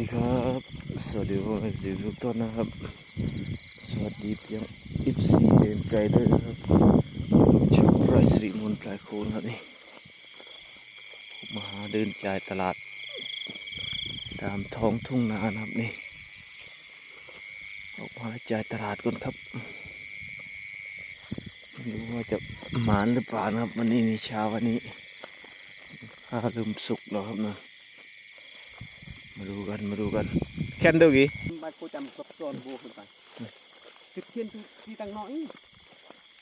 ดีครับ สวัสดีพ่อแม่สื่อทุกท่านนะครับ สวัสดีเพียงอิฟซีเดนไกลด้วยครับชาวพระสิริมนต์ปลายโคนครับนี่ผมมาหาเดินจ่ายตลาด ตามท้องทุ่งนานครับนี่ ออกมาจ่ายตลาดก่อนครับไม่รู้ว่าจะหมานหรือเปล่านะครับ วันนี้นี่เช้าวันนี้ข้าลืมสุกแล้วครับนะ มาดูกันมาดูกันแค่นเดียวกี่บ้านกูจำกับจอนบวขึ้นไปติดเทียนที่ตั้งน้อย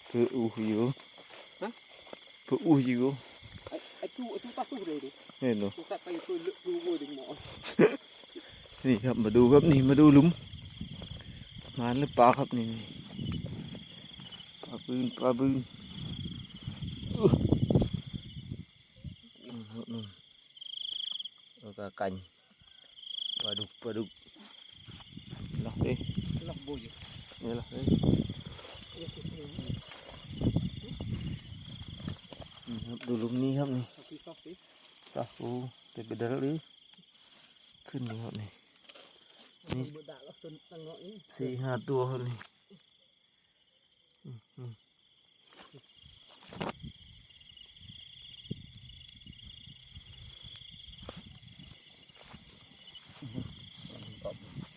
เพื่ออู้อยู่ฮะเพื่ออู้อยู่ไอ้ตู้ไอ้ตู้ปักตู้เลยดิเห็นหรอตัดไปตู้ดูโบดึงหมอนี่ครับมาดูครับนี่มาดูหลุมมาหรือปลาครับนี่ปลาบึ้งปลาบึ้งนู่อนู่นกระกัน ปลาดุกปลาดุกล็อกดิล็อกบุยนี่ล็อกดิครับดูลุมนี้ครับนี่ตาฟูเต็มไปด้วยหรือขึ้นนี่ครับนี่นี่สี่ห้าตัวครับนี่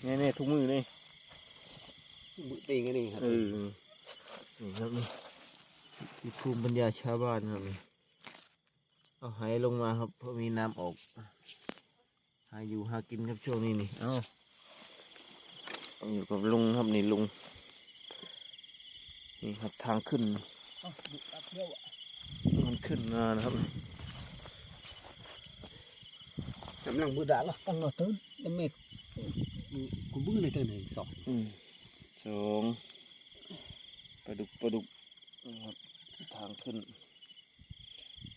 นี่นี่ทุกมือนี่มือตีกันนี่ครับเออนี่ครับนี่ภูมิปัญญาชาวบ้านครับเอาหายลงมาครับเพราะมีน้ำออก หาอยู่หากินครับช่วงนี้นี่เอ้าอยู่กับลุงครับนี่ลุงนี่ครับทางขึ้นมันขึ้นมานะครับกำลังบูดาหรอตั้งหนอตื้นยังไม่ กูบึ้งเลยเต็มเลยสองสองประดุกประดุกทางขึ้น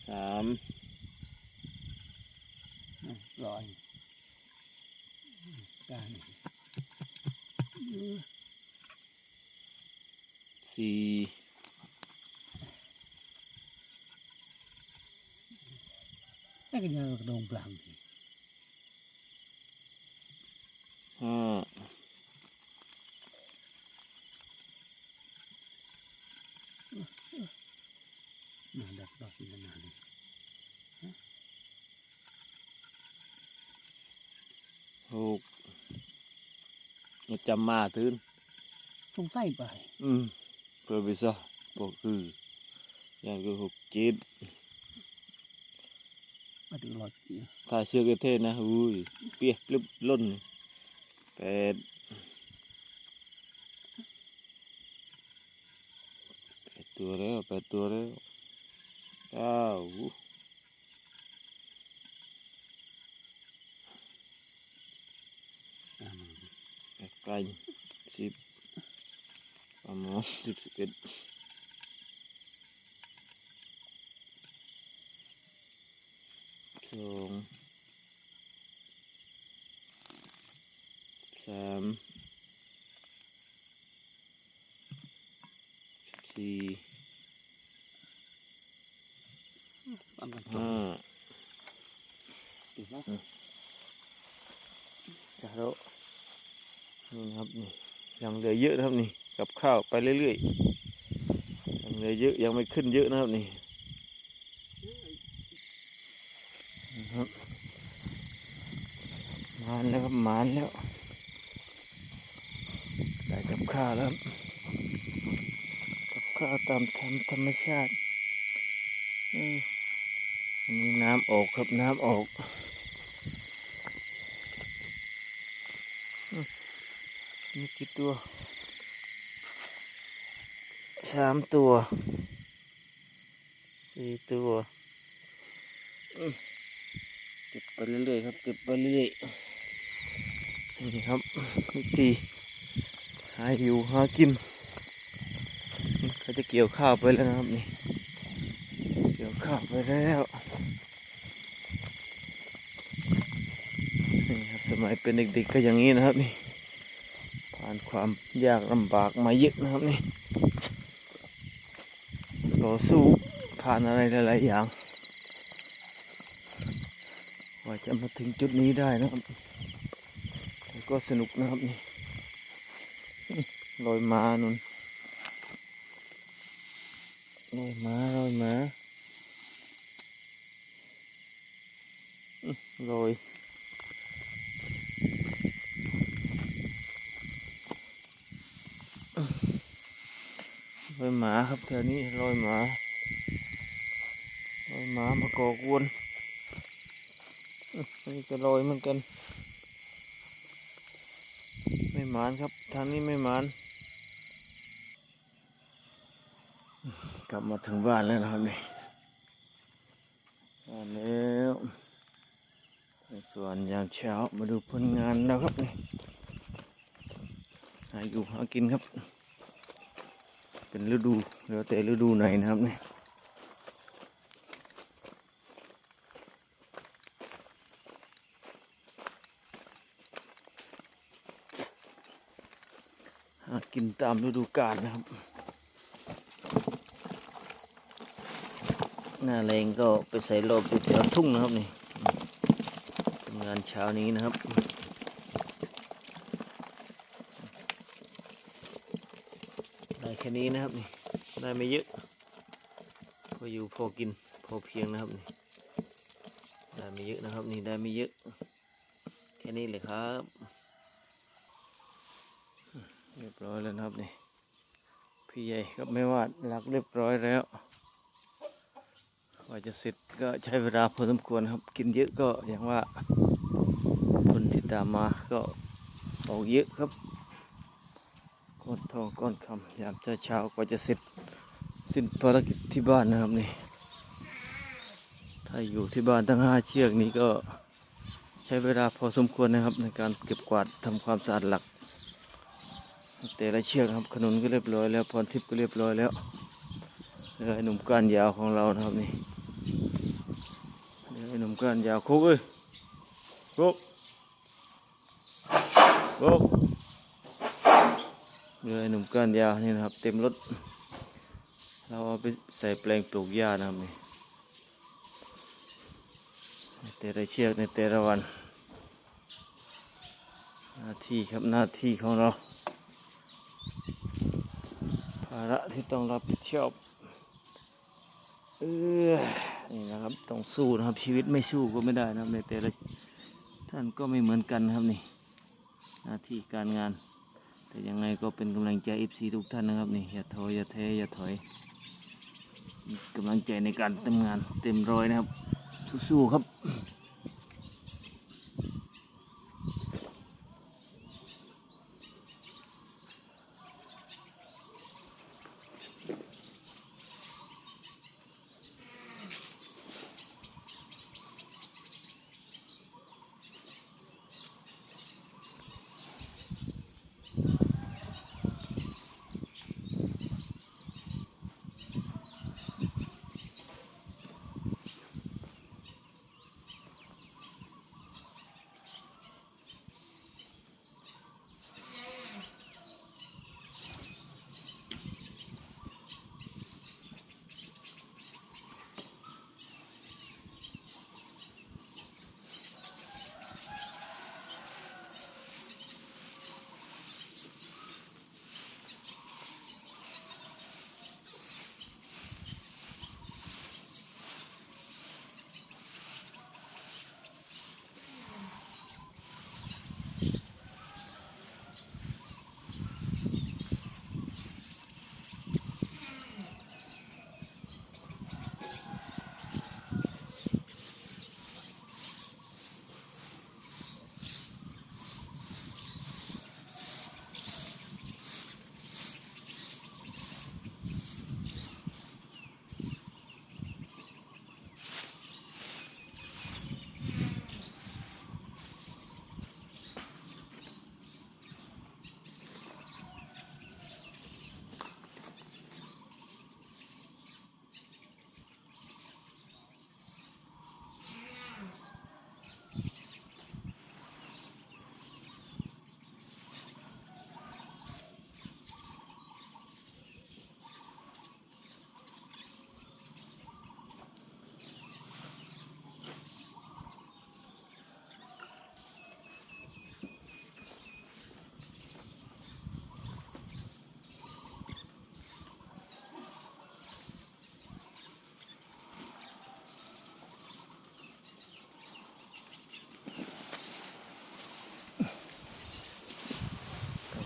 สามลอยด้านสี่นั่นก็ยังกระดงปลางดี อืมาดักดอกนานาเลถูกจำมาทื้นสงสัยไป อืมเพื่อไปซะบอกคืออย่างก็หกจิตมาถึหลอดถ้าเชือกเทศนะอุ้ยเปียกลึบล้น แปดแปดตัวแล้วแปดตัวแล้วเก้าอู้แปดไกลสิบประมาณสิบสิบเอ็ดสอง ទីណាจ้าแล้วนี่นะครับนี่ยังเหลือเยอะนะครับนี่กับข้าวไปเรื่อยๆยังเหลือเยอะยังไม่ขึ้นเยอะนะครับนี่นะครับมานแล้วครับมานแล้วได้กับข้าวแล้วครับกับข้าวตามธรรมธรรมชาติอืมอันนี้น้ำออกครับน้ำออก มีกี่ตัวสามตัวสี่ตัวเก็บไปเรื่อยๆครับเก็บไปเรื่อยๆนี่ครับวิธีหาอยู่หากินเขาจะเกี่ยวข้าวไปแล้วนะครับนี่เกี่ยวข้าวไปแล้วนี่ครับสมัยเป็นเด็กๆก็อย่างนี้นะครับนี่ ผ่านความยากลำบากมาเยอะนะครับนี่ต่อสู้ผ่านอะไรหลายๆอย่างกว่าจะมาถึงจุดนี้ได้นะครับก็สนุกนะครับนี่ลอยมานุนลอยมาลอยมาอื้อลอย อยหมาครับแถวนี้ลอยหมาลอยหมามาก่อกวนนี่ก็ลอยเหมือนกัน ไม่หมานครับทางนี้ไม่หมานกลับมาถึงบ้านแล้วนะครับนี่บ้านแล้วในส่วนยามเช้ามาดูผลงานแล้วครับนี่หาอยู่หากินครับ เป็นฤดูเหลือแต่ฤดูไหนนะครับนี่หากินตามฤดูกาลนะครับ หน้าแรงก็ไปใส่โลบอยู่แถวทุ่งนะครับนี่เป็นงานเช้านี้นะครับ ได้ แค่นี้นะครับนี่ได้ไม่เยอะก็อยู่พอกินพอเพียงนะครับนี่ได้ไม่เยอะนะครับนี่ได้ไม่เยอะแค่นี้เลยครับเรียบร้อยแล้วนะครับนี่พี่ใหญ่กับแม่วาดหลักเรียบร้อยแล้วกว่าจะเสร็จก็ใช้เวลาพอสมควรครับ กินเยอะก็อย่างว่าผลที่ตามมาก็ออกเยอะครับ ก้อนทองก้อนคำยามเช้าเช้าๆกว่าจะเสร็จสิ้นภารกิจที่บ้านนะครับนี่ ถ้าอยู่ที่บ้านทั้งห้าเชือกนี้ก็ใช้เวลาพอสมควรนะครับ ในการเก็บกวาดทำความสะอาดหลัก แต่ละเชือกนะครับขนุนก็เรียบร้อยแล้วพรทิพย์ก็เรียบร้อยแล้วเหลือหนุ่มก้านยาวของเรานะครับนี่เดี๋ยวไอ้หนุ่มก้านยาวคุกเอ้ยคุกคุก เดี๋ยวไอ้หนุ่มก้านยาวนี่นะครับ เต็มรถ เราเอาไปใส่แปลงปลูกหญ้านะครับนี่แต่ละเชือกในแต่ละวัน หน้าที่ครับหน้าที่ของเรา ภาระที่ต้องรับผิดชอบเออนี่นะครับต้องสู้นะครับชีวิตไม่สู้ก็ไม่ได้นะครับในแต่ละท่านก็ไม่เหมือนกันครับนี่หน้าที่การงาน แต่ยังไงก็เป็นกำลังใจเอฟซีทุกท่านนะครับนี่อย่าท้ออย่าแท้อย่าถอยกำลังใจในการทำงานเต็มร้อยนะครับสู้ๆครับ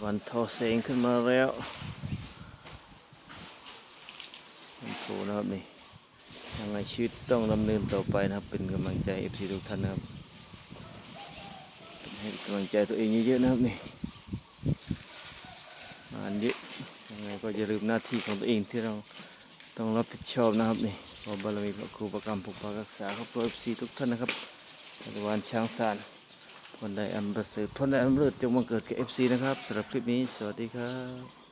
วันทอแสงขึ้นมาแล้ววันโทนะครับนี่ยังไงชีวิตต้องดำเนินต่อไปนะครับ เป็นกำลังใจเอฟซีทุกท่านนะครับให้กำลังใจตัวเองเยอะๆนะครับนี่งานเยอะยังไงก็อย่าลืมหน้าที่ของตัวเองที่เราต้องรับผิดชอบนะครับนี่ขอบารมีพระครูประกรรมปกปักรักษาครอบครัวเอฟซีทุกท่านนะครับจักรวาลช้างสาร พนใดอันประเสริฐพนใดอันเลิศจงบังเกิดแก่เอฟซีนะครับสำหรับคลิปนี้ สวัสดีครับ